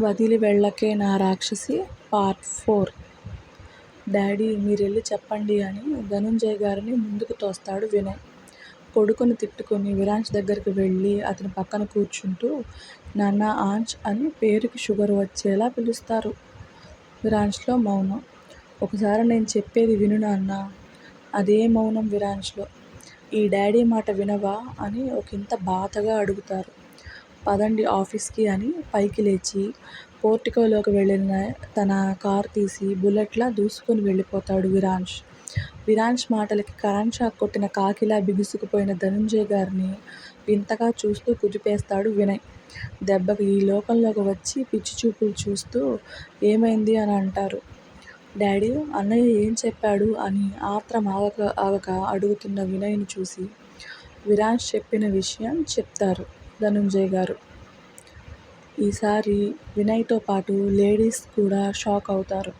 వదిలి వెళ్ళకే నా రాక్షసి పార్ట్ ఫోర్. డాడీ మీరెళ్ళి చెప్పండి అని ధనుంజయ్ గారిని ముందుకు తోస్తాడు వినయ్. కొడుకుని తిట్టుకుని విరాంచ్ దగ్గరికి వెళ్ళి అతని పక్కన కూర్చుంటూ నాన్న ఆంచ్ అని పేరుకి షుగర్ వచ్చేలా పిలుస్తారు. విరాంచ్లో మౌనం. ఒకసారి నేను చెప్పేది విను నాన్న. అదే మౌనం విరాంచ్లో. ఈ డాడీ మాట వినవా అని ఒకంత బాధగా అడుగుతారు. పదండి ఆఫీస్కి అని పైకి లేచి పోర్టికోలోకి వెళ్ళిన తన కారు తీసి బుల్లెట్లా దూసుకొని వెళ్ళిపోతాడు విరాన్ష్. విరాన్ష్ మాటలకి కరెంట్ షాక్ కొట్టిన కాకిలా బిగుసుకుపోయిన ధనుంజయ్ గారిని వింతగా చూస్తూ కుదిపేస్తాడు వినయ్. దెబ్బకి ఈ లోకంలోకి వచ్చి పిచ్చి చూపులు చూస్తూ ఏమైంది అని అంటారు. డాడీ అన్నయ్య ఏం చెప్పాడు అని ఆత్రం ఆగక ఆగక అడుగుతున్న వినయ్ని చూసి విరాజ్ చెప్పిన విషయం చెప్తారు. ధనుంజయ్ గారు. ఈసారి వినయ్తో పాటు లేడీస్ కూడా షాక్ అవుతారు.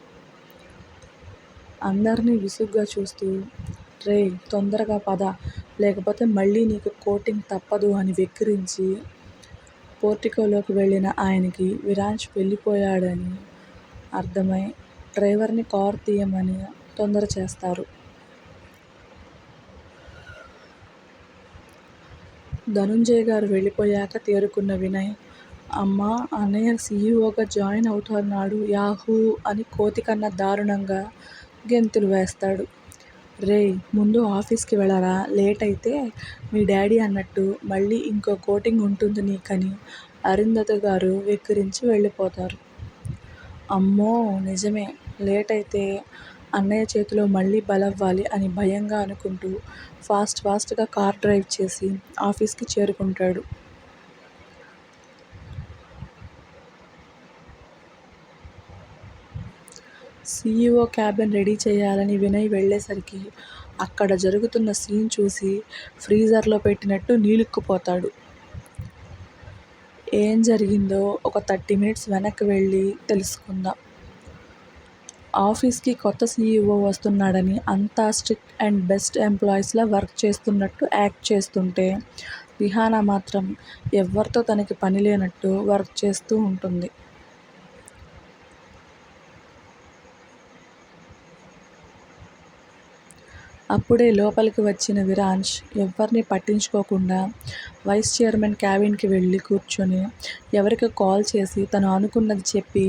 అందరినీ విసుగ్గా చూస్తూ రే తొందరగా పద. లేకపోతే మళ్ళీ నీకు కోటింగ్ తప్పదు అని వెక్కిరించి పోర్టికోలోకి వెళ్ళిన ఆయనకి విరాంచ్ వెళ్ళిపోయాడని అర్థమై డ్రైవర్ని కారు తీయమని తొందర చేస్తారు. ధనుంజయ్ గారు వెళ్ళిపోయాక తేరుకున్న వినయ్ అమ్మ అన్నయ్య సీఈఓగా జాయిన్ అవుతున్నాడు యాహూ అని కోతి కన్నా దారుణంగా గెంతులు వేస్తాడు. రేయ్ ముందు ఆఫీస్కి వెళ్ళరా? లేట్ అయితే మీ డాడీ అన్నట్టు మళ్ళీ ఇంకో కోటింగ్ ఉంటుంది నీకని అరుంధతి గారు వెక్కిరించి వెళ్ళిపోతారు. అమ్మో నిజమే. లేట్ అయితే అన్నయ్య చేతిలో మళ్ళీ బలవ్వాలి అని భయంగా అనుకుంటూ ఫాస్ట్ ఫాస్ట్గా కార్ డ్రైవ్ చేసి ఆఫీస్కి చేరుకుంటాడు. సీఈఓ క్యాబిన్ రెడీ చేయాలని వినయ్ వెళ్ళేసరికి అక్కడ జరుగుతున్న సీన్ చూసి ఫ్రీజర్లో పెట్టినట్టు నీలుక్కుపోతాడు. ఏం జరిగిందో ఒక థర్టీ మినిట్స్ వెనక్కి వెళ్ళి తెలుసుకుందాం. ఆఫీస్కి కొత్త సీఈఓ వస్తున్నాడని అంతా స్ట్రిక్ట్ అండ్ బెస్ట్ ఎంప్లాయీస్లా వర్క్ చేస్తున్నట్టు యాక్ట్ చేస్తుంటే రిహానా మాత్రం ఎవరితో తనకి పని లేనట్టు వర్క్ చేస్తూ ఉంటుంది. అప్పుడే లోపలికి వచ్చిన విరాంష్ ఎవ్వరిని పట్టించుకోకుండా వైస్ చైర్మన్ క్యాబిన్కి వెళ్ళి కూర్చొని ఎవరికి కాల్ చేసి తను అనుకున్నది చెప్పి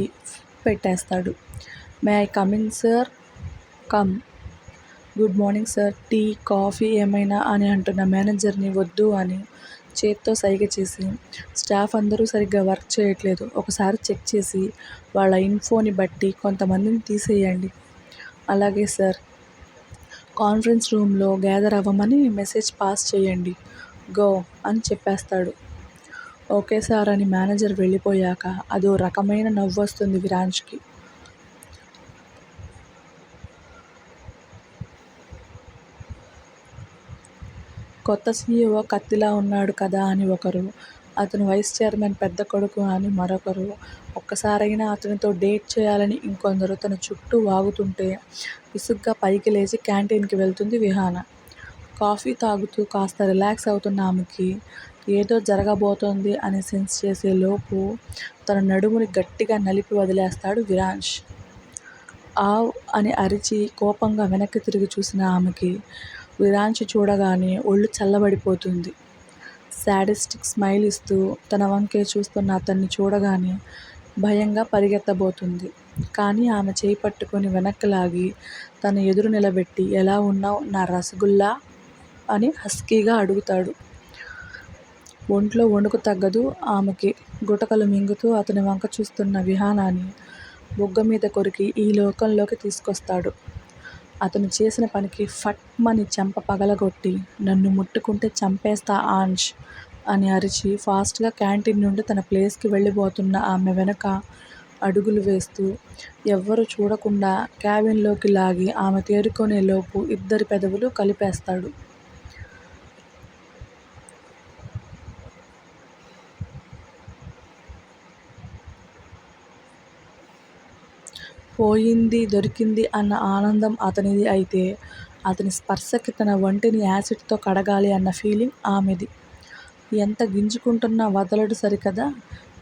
పెట్టేస్తాడు. May I come in sir come good morning sir tea coffee ఏమైనా అని అంటున్న మేనేజర్ని వద్దు అని చేత్తో సైగ చేసి స్టాఫ్ అందరూ సరిగ్గా వర్క్ చేయట్లేదు. ఒకసారి చెక్ చేసి వాళ్ళ ఇన్ఫోని బట్టి కొంతమందిని తీసేయండి. అలాగే సార్ కాన్ఫరెన్స్ రూమ్లో గ్యాదర్ అవ్వమని మెసేజ్ పాస్ చేయండి. గో అని చెప్పేస్తాడు. ఓకే సార్ అని మేనేజర్ వెళ్ళిపోయాక అదో రకమైన నవ్వు వస్తుంది విరాన్స్కి కొత్త సీఈఓ కత్తిలా ఉన్నాడు కదా అని ఒకరు అతను వైస్ చైర్మన్ పెద్ద కొడుకు అని మరొకరు. ఒక్కసారైనా అతనితో డేట్ చేయాలని ఇంకొందరు తన చుట్టూ వాగుతుంటే విసుగ్గా పైకి లేచి క్యాంటీన్కి వెళ్తుంది విహాన. కాఫీ తాగుతూ కాస్త రిలాక్స్ అవుతున్న ఆమెకి ఏదో జరగబోతోంది అని సెన్స్ చేసే లోపు తన నడుముని గట్టిగా నలిపి వదిలేస్తాడు విరాంష్ ఆవ్ అని అరిచి కోపంగా వెనక్కి తిరిగి చూసిన ఆమెకి విరాంచి చూడగానే ఒళ్ళు చల్లబడిపోతుంది. శాడిస్టిక్ స్మైల్ ఇస్తూ తన వంకే చూస్తున్న అతన్ని చూడగానే భయంగా పరిగెత్తబోతుంది. కానీ ఆమె చేయి పట్టుకొని వెనక్కి లాగి తన ఎదురు నిలబెట్టి ఎలా ఉన్నావు నా రసగుల్లా అని హస్కీగా అడుగుతాడు. ఒంట్లో వణుకు తగ్గదు ఆమెకి. గుటకలు మింగుతూ అతని వంక చూస్తున్న విహానాన్ని బుగ్గ మీద కొరికి ఈ లోకంలోకి తీసుకొస్తాడు. అతను చేసిన పనికి ఫట్మని చెంప పగలగొట్టి నన్ను ముట్టుకుంటే చంపేస్తా ఆంష్ అని అరిచి ఫాస్ట్గా క్యాంటీన్ నుండి తన ప్లేస్కి వెళ్ళిపోతున్న ఆమె వెనక అడుగులు వేస్తూ ఎవ్వరూ చూడకుండా క్యాబిన్లోకి లాగి ఆమె తేరుకునే లోపు ఇద్దరి పెదవులు కలిపేస్తాడు. పోయింది దొరికింది అన్న ఆనందం అతనిది అయితే అతని స్పర్శకి తన వంటిని యాసిడ్తో కడగాలి అన్న ఫీలింగ్ ఆమెది ఎంత గింజుకుంటున్నా వదలడు సరికదా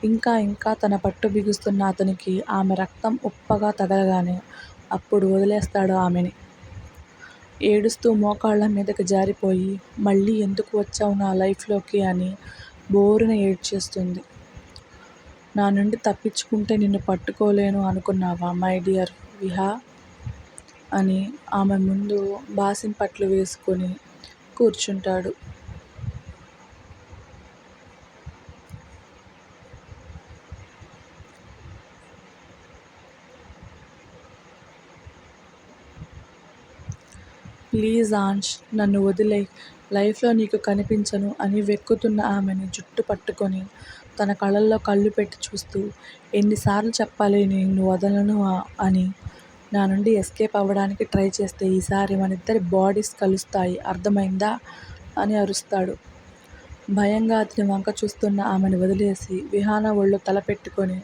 ఇంకా ఇంకా తన పట్టు బిగుస్తున్న అతనికి ఆమె రక్తం ఉప్పగా తగలగానే అప్పుడు వదిలేస్తాడు ఆమెని. ఏడుస్తూ మోకాళ్ళ మీదకి జారిపోయి మళ్ళీ ఎందుకు వచ్చావు నా లైఫ్లోకి అని బోరున ఏడ్చేస్తుంది. నా నుండి తప్పించుకుంటే నిన్ను పట్టుకోలేను అనుకున్నావా మై డియర్ విహా అని ఆమె ముందు బాసింపట్లు వేసుకొని కూర్చుంటాడు. ప్లీజ్ ఆన్ష్ నన్ను వదిలే లైఫ్లో నీకు కనిపించను అని వెక్కుతున్న ఆమెని జుట్టు పట్టుకొని తన కళ్ళల్లో కళ్ళు పెట్టి చూస్తూ ఎన్నిసార్లు చెప్పాలి నిన్ను వదలను అని నా నుండి ఎస్కేప్ అవ్వడానికి ట్రై చేస్తే ఈసారి మనిద్దరి బాడీస్ కలుస్తాయి అర్థమైందా అని అరుస్తాడు. భయంగా అతని వంక చూస్తున్న ఆమెను వదిలేసి విహాన ఒళ్ళు తల పెట్టుకొని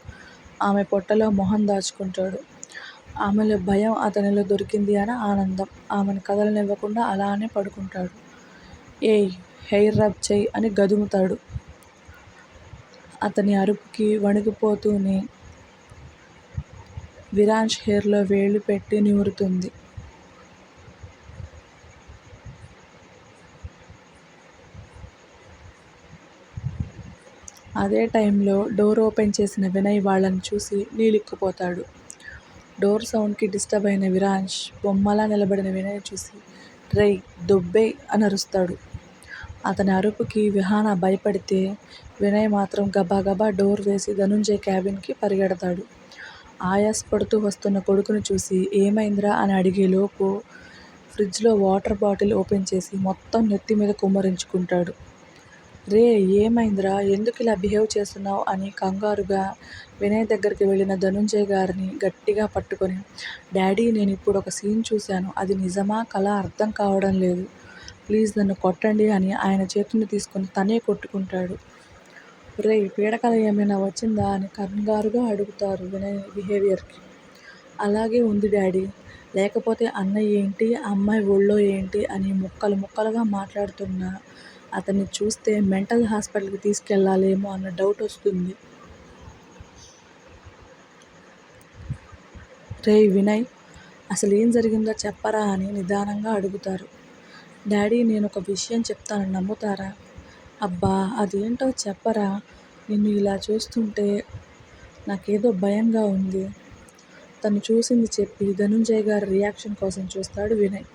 ఆమె పొట్టలో మొహం దాచుకుంటాడు. ఆమెలో భయం అతనిలో దొరికింది అని ఆనందం. ఆమెను కదలనివ్వకుండా అలానే పడుకుంటాడు. ఏయ్ హెయిర్ రబ్ చేయి అని గదుముతాడు. అతని అరుపుకి వణికిపోతూనే విరాంజ్ హెయిర్లో వేళ్ళు పెట్టి నిమురుతుంది. అదే టైంలో డోర్ ఓపెన్ చేసిన వినయ్ వాళ్ళని చూసి నీలిక్కిపోతాడు డోర్ సౌండ్కి డిస్టర్బ్ అయిన విరాన్ష్ బొమ్మలా నిలబడిన వినయ్ చూసి రేయ్ దొబ్బే అని అరుస్తాడు. అతని అరుపుకి విహాన భయపడితే వినయ్ మాత్రం గబాగబా డోర్ వేసి ధనుంజయ్ క్యాబిన్కి పరిగెడతాడు. ఆయాసపడుతూ వస్తున్న కొడుకుని చూసి ఏమైందిరా అని అడిగేలోపు ఫ్రిడ్జ్లో వాటర్ బాటిల్ ఓపెన్ చేసి మొత్తం నెత్తి మీద కుమ్మరించుకుంటాడు. రే ఏమైందిరా ఎందుకు ఇలా బిహేవ్ చేస్తున్నావు అని కంగారుగా వినయ్ దగ్గరికి వెళ్ళిన ధనుంజయ్ గారిని గట్టిగా పట్టుకొని డాడీ నేను ఇప్పుడు ఒక సీన్ చూశాను అది నిజమా కళ అర్థం కావడం లేదు. ప్లీజ్ నన్ను కొట్టండి అని ఆయన చేతిని తీసుకొని తనే కొట్టుకుంటాడు. రేయ్ పీడకల ఏమైనా వచ్చిందా అని కంగారుగా అడుగుతారు వినయ్ బిహేవియర్కి అలాగే ఉంది డాడీ లేకపోతే అన్నయ్య ఏంటి అమ్మాయి ఒళ్ళో ఏంటి అని ముక్కలు ముక్కలుగా మాట్లాడుతున్న అతన్ని చూస్తే మెంటల్ హాస్పిటల్కి తీసుకెళ్ళాలేమో అన్న డౌట్ వస్తుంది. రేయ్ వినయ్ అసలేం జరిగిందో చెప్పరా అని నిదానంగా అడుగుతారు. డాడీ నేను ఒక విషయం చెప్తాను నమ్ముతారా? అబ్బా అదేంటో చెప్పరా నిన్ను ఇలా చూస్తుంటే నాకేదో భయంగా ఉంది. తను చూసింది చెప్పి ధనుంజయ్ గారి రియాక్షన్ కోసం చూస్తాడు వినయ్.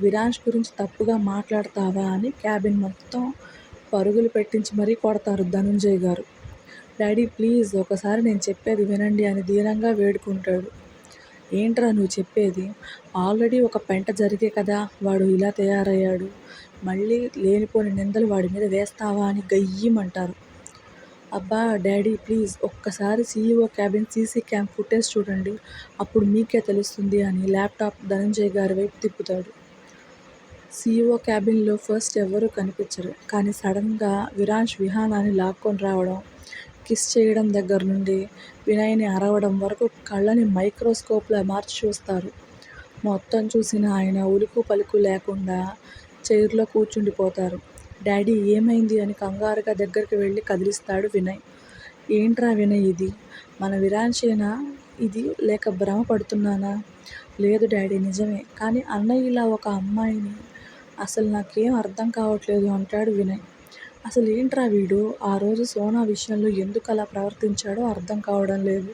విరాజ్ గురించి తప్పుగా మాట్లాడతావా అని క్యాబిన్ మొత్తం పరుగులు పెట్టించి మరీ కొడతారు ధనుంజయ్ గారు. డాడీ ప్లీజ్ ఒకసారి నేను చెప్పేది వినండి అని ధీరంగా వేడుకుంటాడు. ఏంట్రా నువ్వు చెప్పేది? ఆల్రెడీ ఒక పెంట జరిగే కదా వాడు ఇలా తయారయ్యాడు. మళ్ళీ లేనిపోని నిందలు వాడి మీద వేస్తావా అని గయ్యమంటారు అబ్బా డాడీ ప్లీజ్ ఒక్కసారి CEO cabin CC cam footage చూడండి అప్పుడు మీకే తెలుస్తుంది అని ల్యాప్టాప్ ధనంజయ్ గారి వైపు తిప్పుతాడు. సీఈఓ క్యాబిన్లో ఫస్ట్ ఎవరూ కనిపించరు. కానీ సడన్గా విరాన్ష్ విహానాని లాక్కొని రావడం, కిస్ చేయడం దగ్గర నుండి వినయ్ని అరవడం వరకు కళ్ళని మైక్రోస్కోప్లో మార్చి చూస్తారు. మొత్తం చూసిన ఆయన ఉలుకు పలుకు లేకుండా చైర్లో కూర్చుండిపోతారు. డాడీ ఏమైంది అని కంగారుగా దగ్గరికి వెళ్ళి కదిలిస్తాడు వినయ్. ఏంట్రా వినయ్ ఇది? మన విరాన్షేనా ఇది లేక భ్రమ పడుతున్నానా? లేదు డాడీ నిజమే. కానీ అన్నయ్య ఇలా ఒక అమ్మాయిని అసలు నాకేం అర్థం కావట్లేదు అంటాడు వినయ్. అసలు ఏంట్రా వీడు ఆ రోజు సోనా విషయంలో ఎందుకు అలా ప్రవర్తించాడో అర్థం కావడం లేదు.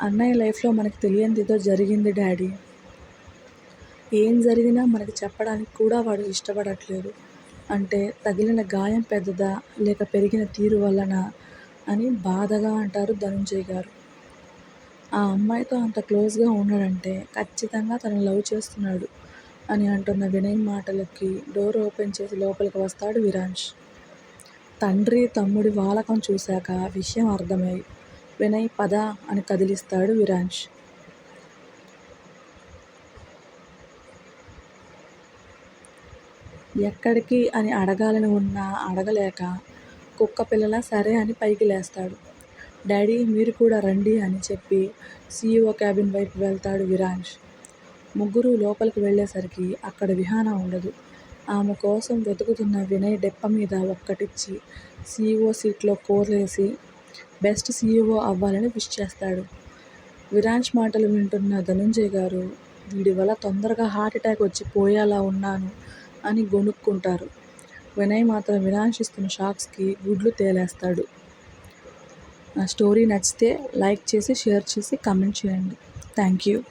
అన్నయ్య లైఫ్లో మనకు మనకి తెలియందేదో జరిగింది డాడీ. ఏం జరిగినా మనకి చెప్పడానికి కూడా వాడు ఇష్టపడట్లేదు. అంటే తగిలిన గాయం పెద్దదా లేక పెరిగిన తీరు వలన అని బాధగా అంటారు ధనుంజయ్ గారు. ఆ అమ్మాయితో అంత క్లోజ్గా ఉన్నాడంటే ఖచ్చితంగా తను లవ్ చేస్తున్నాడు అని అంటున్న వినయ్ మాటలకి డోర్ ఓపెన్ చేసి లోపలికి వస్తాడు విరాంష్ తండ్రి తమ్ముడి వాలకం చూశాక విషయం అర్థమై వినయ్ పద అని కదిలిస్తాడు విరాంష్ ఎక్కడికి అని అడగాలని ఉన్నా అడగలేక కుక్క పిల్లల సరే అని పైకి లేస్తాడు. డాడీ మీరు కూడా రండి అని చెప్పి సీఈఓ క్యాబిన్ వైపు వెళ్తాడు విరాంజ్ ముగ్గురూ లోపలికి వెళ్ళేసరికి అక్కడ విహాన ఉండదు. ఆమె కోసం వెతుకుతున్న వినయ్ డెప్ప మీద ఒక్కటిచ్చి సీఈఓ సీట్లో కోర్లేసి బెస్ట్ సీఈఓ అవ్వాలని విష్ చేస్తాడు. విరాంష్ మాటలు వింటున్న ధనుంజయ్ గారు వీడి వల్ల తొందరగా హార్ట్ అటాక్ వచ్చి పోయేలా ఉన్నాను అని గొణుక్కుంటారు. వినయ్ మాత్రం వినాశిస్తున్న ఇస్తున్న షాక్స్కి గుడ్లు తేలేస్తాడు. నా స్టోరీ నచ్చితే లైక్ చేసి షేర్ చేసి కమెంట్ చేయండి. Thank you